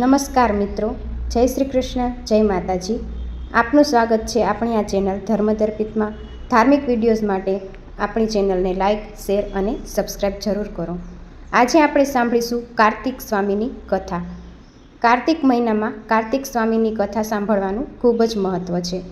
નમસ્કાર મિત્રો, જય શ્રી કૃષ્ણ, જય માતાજી. આપનું સ્વાગત છે આપણી આ ચેનલ ધર્મદર્પિતમાં ધાર્મિક વિડીયોઝ માટે આપણી ચેનલને લાઇક શેર અને સબસ્ક્રાઈબ જરૂર કરો. આજે આપણે સાંભળીશું કાર્તિક સ્વામીની કથા. કાર્તિક મહિનામાં કાર્તિક સ્વામીની કથા સાંભળવાનું ખૂબ જ મહત્ત્વ છે.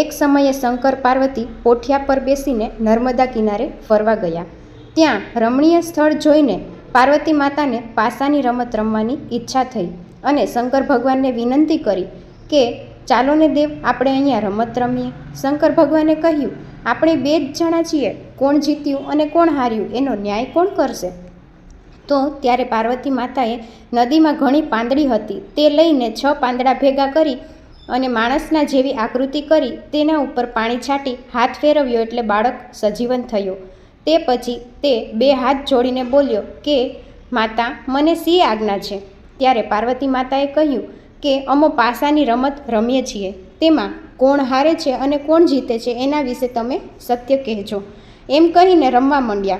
એક સમયે શંકર પાર્વતી પોઠિયા પર બેસીને નર્મદા કિનારે ફરવા ગયા. ત્યાં રમણીય સ્થળ જોઈને પાર્વતી માતાને પાસાની રમત રમવાની ઈચ્છા થઈ. અને શંકર ભગવાનને વિનંતી કરી કે, ચાલો ને દેવ, આપણે અહીંયા રમત રમીએ. શંકર ભગવાને કહ્યું, આપણે બે જ જણા છીએ, કોણ જીત્યું અને કોણ હાર્યું, એનો ન્યાય કોણ કરશે? તો ત્યારે પાર્વતી માતાએ નદીમાં ઘણી પાંદડી હતી, તે લઈને છ પાંદડા ભેગા કરી અને માણસના જેવી આકૃતિ કરી તેના ઉપર પાણી છાંટી હાથ ફેરવ્યો એટલે બાળક સજીવન થયો. તે પછી તે બે હાથ જોડીને બોલ્યો કે, માતા, મને સી આજ્ઞા છે? ત્યારે પાર્વતી માતાએ કહ્યું કે, અમો પાસાની રમત રમીએ છીએ. તેમાં કોણ હારે છે અને કોણ જીતે છે એના વિશે તમે સત્ય કહેજો. એમ કહીને રમવા માંડ્યા.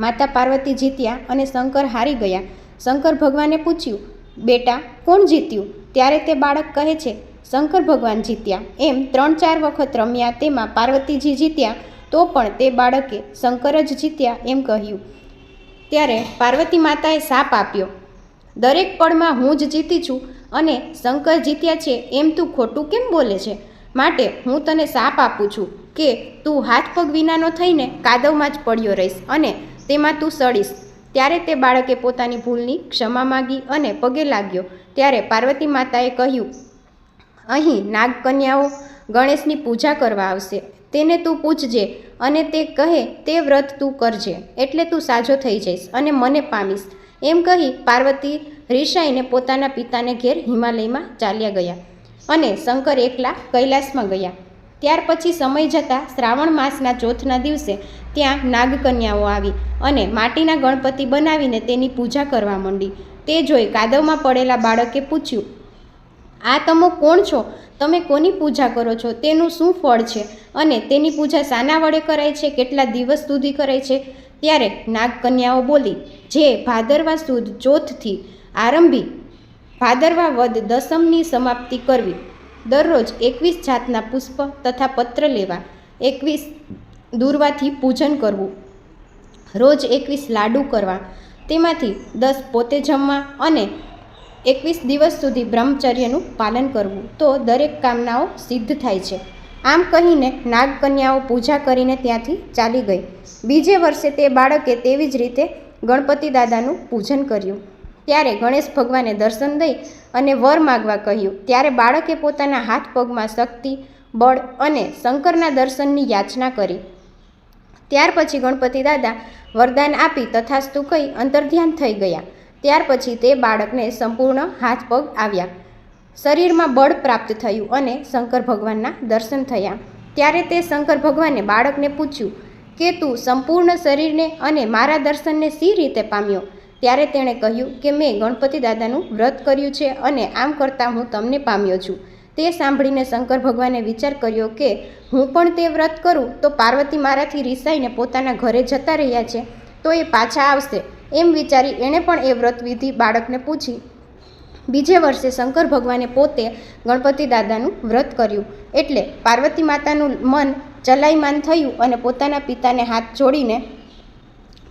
માતા પાર્વતી જીત્યા અને શંકર હારી ગયા. શંકર ભગવાને પૂછ્યું, બેટા, કોણ જીત્યું? ત્યારે તે બાળક કહે છે, શંકર ભગવાન જીત્યા. એમ ત્રણ ચાર વખત રમ્યા તેમાં પાર્વતીજી જીત્યા તો પણ તે બાળકે શંકર જ જીત્યા એમ કહ્યું. ત્યારે પાર્વતી માતાએ સાપ આપ્યો. દરેક પળમાં હું જ જીતી છું અને શંકર જીત્યા છે એમ તું ખોટું કેમ બોલે છે? માટે હું તને સાપ આપું છું કે તું હાથ પગ વિનાનો થઈને કાદવમાં જ પડ્યો રહીશ અને તેમાં તું સડીશ. ત્યારે તે બાળકે પોતાની ભૂલની ક્ષમા માગી અને પગે લાગ્યો. ત્યારે પાર્વતી માતાએ કહ્યું, અહીં નાગકન્યાઓ ગણેશની પૂજા કરવા આવશે. તેને તું પૂછજે અને તે કહે તે વ્રત તું કરજે. એટલે તું સાજો થઈ જઈશ અને મને પામીશ. એમ કહી પાર્વતી રિસાઈને પોતાના પિતાને ઘેર હિમાલયમાં ચાલ્યા ગયા અને શંકર એકલા કૈલાસમાં ગયા. ત્યાર પછી સમય જતાં શ્રાવણ માસના ચોથના દિવસે ત્યાં નાગકન્યાઓ આવી અને માટીના ગણપતિ બનાવીને તેની પૂજા કરવા માંડી. તે જોઈ કાદવમાં પડેલા બાળકે પૂછ્યું, આ તમો કોણ છો? તમે કોની પૂજા કરો છો? તેનું શું ફળ છે? અને તેની પૂજા શાના વડે કરાય છે? કેટલા દિવસ સુધી કરાય છે? ત્યારે નાગકન્યાઓ બોલી, જે ભાદરવા સુદ ચોથથી આરંભી ભાદરવા વદ દસમની સમાપ્તિ કરવી. દરરોજ એકવીસ જાતના પુષ્પ તથા પત્ર લેવા. એકવીસ દૂરવાથી પૂજન કરવું. રોજ એકવીસ લાડુ કરવા. તેમાંથી દસ પોતે જમવા અને એકવીસ દિવસ સુધી બ્રહ્મચર્યનું પાલન કરવું. તો દરેક કામનાઓ સિદ્ધ થાય છે. આમ કહીને નાગકન્યાઓ પૂજા કરીને ત્યાંથી ચાલી ગઈ. બીજે વર્ષે તે બાળકે તેવી જ રીતે ગણપતિ દાદાનું પૂજન કર્યું. ત્યારે ગણેશ ભગવાને દર્શન દઈ અને વર માગવા કહ્યું. ત્યારે બાળકે પોતાના હાથ પગમાં શક્તિ, બળ અને શંકરના દર્શનની યાચના કરી. ત્યાર પછી ગણપતિ દાદા વરદાન આપી તથાસ્તુ કહી અંતર્ધ્યાન થઈ ગયા. ત્યાર પછી તે બાળકને સંપૂર્ણ હાથ પગ આવ્યા. શરીરમાં બળ પ્રાપ્ત થયું અને શંકર ભગવાનના દર્શન થયા. ત્યારે તે શંકર ભગવાને બાળકને પૂછ્યું કે, તું સંપૂર્ણ શરીરને અને મારા દર્શનને સી રીતે પામ્યો? ત્યારે તેણે કહ્યું કે, મેં ગણપતિ દાદાનું વ્રત કર્યું છે અને આમ કરતાં હું તમને પામ્યો છું. તે સાંભળીને શંકર ભગવાને વિચાર કર્યો કે, હું પણ તે વ્રત કરું તો પાર્વતી મારાથી રિસાઈને પોતાના ઘરે જતા રહ્યા છે, તો એ પાછા આવશે. એમ વિચારી એણે પણ એ વ્રત વિધિ બાળકને પૂછી બીજે વર્ષે શંકર ભગવાને પોતે ગણપતિ દાદાનું વ્રત કર્યું. એટલે પાર્વતી માતાનું મન ચલાયમાન થયું અને પોતાના પિતાને હાથ જોડીને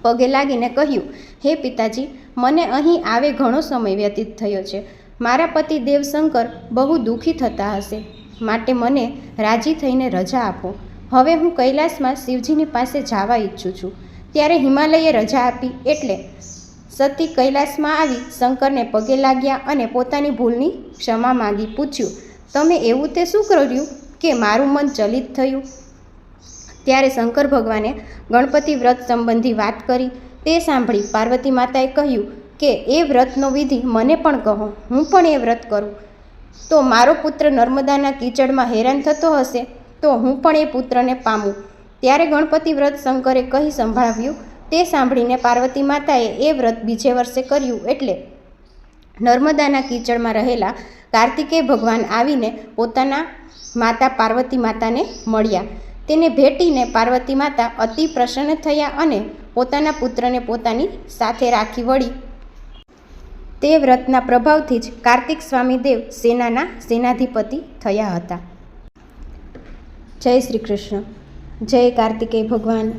પગે લાગીને કહ્યું, હે પિતાજી, મને અહીં આવે ઘણો સમય વ્યતીત થયો છે. મારા પતિ દેવશંકર બહુ દુઃખી થતા હશે. માટે મને રાજી થઈને રજા આપો. હવે હું કૈલાસમાં શિવજીની પાસે જવા ઈચ્છું છું. ત્યારે હિમાલયે રજા આપી એટલે સતી કૈલાસમાં આવી, શંકરને પગે લાગ્યા અને પોતાની ભૂલની ક્ષમા માંગી પૂછ્યું, તમે એવું તે શું કર્યું કે મારું મન ચલિત થયું? ત્યારે શંકર ભગવાને ગણપતિ વ્રત સંબંધી વાત કરી. તે સાંભળી પાર્વતી માતાએ કહ્યું કે, એ વ્રતનો વિધિ મને પણ કહો, હું પણ એ વ્રત કરું. તો મારો પુત્ર નર્મદાના કીચડમાં હેરાન થતો હશે, તો હું પણ એ પુત્રને પામું. ત્યારે ગણપતિ વ્રત શંકરે કહી સંભળાવ્યું તે સાંભળીને પાર્વતી માતાએ એ વ્રત બીજે વર્ષે કર્યું એટલે નર્મદાના કીચડમાં રહેલા કાર્તિકેય ભગવાન આવીને પોતાના માતા પાર્વતી માતાને મળ્યા. તેને ભેટીને પાર્વતી માતા અતિ પ્રસન્ન થયા અને પોતાના પુત્રને પોતાની સાથે રાખી વળી. તે વ્રતના પ્રભાવથી જ કાર્તિક સ્વામીદેવ સેનાના સેનાધિપતિ થયા હતા. જય શ્રી કૃષ્ણ. જય કાર્તિકેય ભગવાન.